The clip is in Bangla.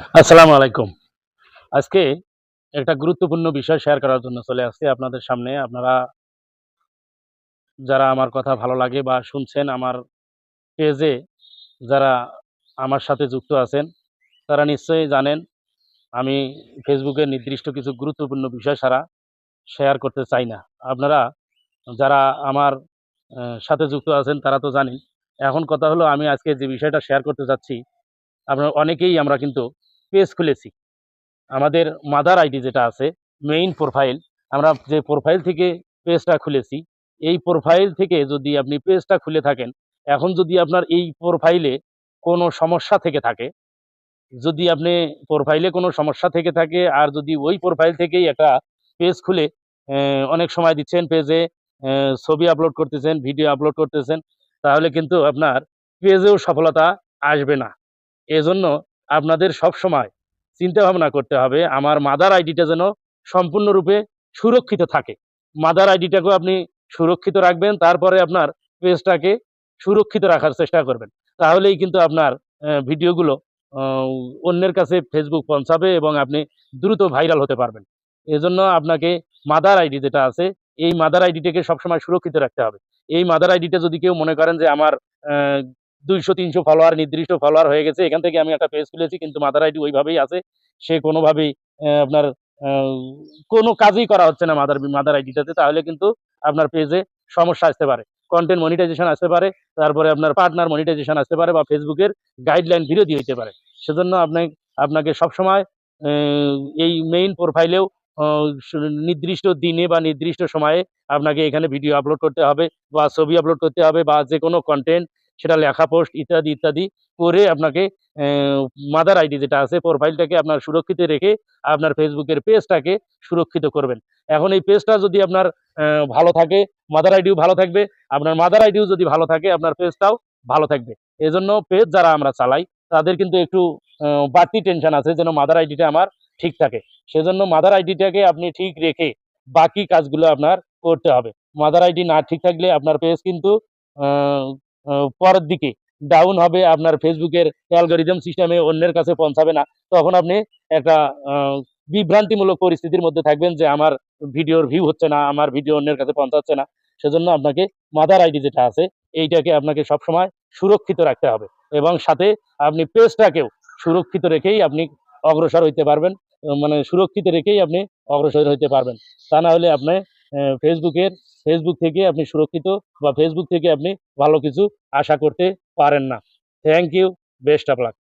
আসসালামু আলাইকুম। আজকে একটা গুরুত্বপূর্ণ বিষয় শেয়ার করার জন্য চলে আসছি আপনাদের সামনে। আপনারা যারা আমার কথা ভালো লাগে বা শুনছেন আমার পেজে যারা আমার সাথে যুক্ত আছেন, তারা নিশ্চয়ই জানেন আমি ফেসবুকে নির্দিষ্ট কিছু গুরুত্বপূর্ণ বিষয় ছাড়া শেয়ার করতে চাই না। আপনারা যারা আমার সাথে যুক্ত আছেন, তারা তো জানেন। এখন কথা হলো আমি আজকে যে বিষয়টা শেয়ার করতে যাচ্ছি, আপনার অনেকেই আমরা কিন্তু পেজ খুলেছি। আমাদের মাদার আইডি যেটা আছে মেইন প্রোফাইল আমরা যে প্রোফাইল থেকে পেজটা খুলেছি, এই প্রোফাইল থেকে যদি আপনি পেজটা খুলে থাকেন, এখন যদি আপনার এই প্রোফাইলে কোনো সমস্যা থেকে থাকে, যদি আপনি প্রোফাইলে কোনো সমস্যা থেকে থাকে, আর যদি ওই প্রোফাইল থেকেই একটা পেজ খুলে অনেক সময় দিচ্ছেন পেজে ছবি আপলোড করতেছেন ভিডিও আপলোড করতেছেন, তাহলে কিন্তু আপনার পেজেও সফলতা আসবে না। এজন্য আপনাদের সব সময় চিন্তা ভাবনা করতে হবে, আমার মাদার আইডিটা যেন সম্পূর্ণরূপে সুরক্ষিত থাকে। মাদার আইডিটাকেও আপনি সুরক্ষিত রাখবেন, তারপরে আপনার পেজটাকে সুরক্ষিত রাখার চেষ্টা করবেন। তাহলেই কিন্তু আপনার ভিডিওগুলো অন্যের কাছে ফেসবুক পৌঁছাবে এবং আপনি দ্রুত ভাইরাল হতে পারবেন। এজন্য আপনাকে মাদার আইডি যেটা আছে, এই মাদার আইডিটাকে সবসময় সুরক্ষিত রাখতে হবে। এই মাদার আইডিটা যদি কেউ মনে করেন যে আমার দুইশো, তিনশো ফলোয়ার নির্দিষ্ট ফলোয়ার হয়ে গেছে। এখান থেকে আমি একটা পেজ খুলেছি, কিন্তু মাদার আইডি ওইভাবেই আছে। সে কোনোভাবেই আপনার কোনো কাজই করা হচ্ছে না মাদার মাদার আইডিটাতে তাহলে কিন্তু আপনার পেজে সমস্যা আসতে পারে। কন্টেন্ট মনিটাইজেশন আসতে পারে, তারপরে আপনার পার্টনার মনিটাইজেশন আসতে পারে বা ফেসবুকের গাইডলাইন বিরোধী হতে পারে। সেজন্য আপনি আপনাকে সবসময় এই মেইন প্রোফাইলেও নির্দিষ্ট দিনে বা নির্দিষ্ট সময়ে আপনাকে এখানে ভিডিও আপলোড করতে হবে বা ছবি আপলোড করতে হবে বা যে কোনো কন্টেন্ট সেটা লেখা পোস্ট ইত্যাদি ইত্যাদি করে আপনাকে মাদার আইডি যেটা আছে প্রোফাইলটাকে আপনার সুরক্ষিত রেখে আপনার ফেসবুকের পেজটাকে সুরক্ষিত করবেন। এখন এই পেজটা যদি আপনার ভালো থাকে মাদার আইডিও ভালো থাকবে, আপনার মাদার আইডিও যদি ভালো থাকে, আপনার পেজটাও ভালো থাকবে। এজন্য পেজ যারা আমরা চালাই, তাদের কিন্তু একটু বাড়তি টেনশন আছে যেন মাদার আইডিটা আমার ঠিক থাকে। সেজন্য মাদার আইডিটাকে আপনি ঠিক রেখে বাকি কাজগুলো আপনার করতে হবে। মাদার আইডি না ঠিক থাকলে আপনার পেজ কিন্তু পরের দিকে ডাউন হবে। আপনার ফেসবুকের অ্যালগোরিদম সিস্টেমে অন্যের কাছে পৌঁছাবে না। তখন আপনি একটা বিভ্রান্তিমূলক পরিস্থিতির মধ্যে থাকবেন যে আমার ভিডিওর ভিউ হচ্ছে না, আমার ভিডিও অন্যের কাছে পৌঁছাচ্ছে না। সেজন্য আপনাকে মাদার আইডি যেটা আছে, এইটাকে আপনাকে সবসময় সুরক্ষিত রাখতে হবে। এবং সাথে আপনি পেজটাকেও সুরক্ষিত রেখেই আপনি অগ্রসর হইতে পারবেন। মানে সুরক্ষিত রেখেই আপনি অগ্রসর হইতে পারবেন। তা না হলে আপনি ফেসবুকের ফেসবুক থেকে আপনি সুরক্ষিত বা ফেসবুক থেকে আপনি ভালো কিছু আশা করতে পারেন না। Thank you best of luck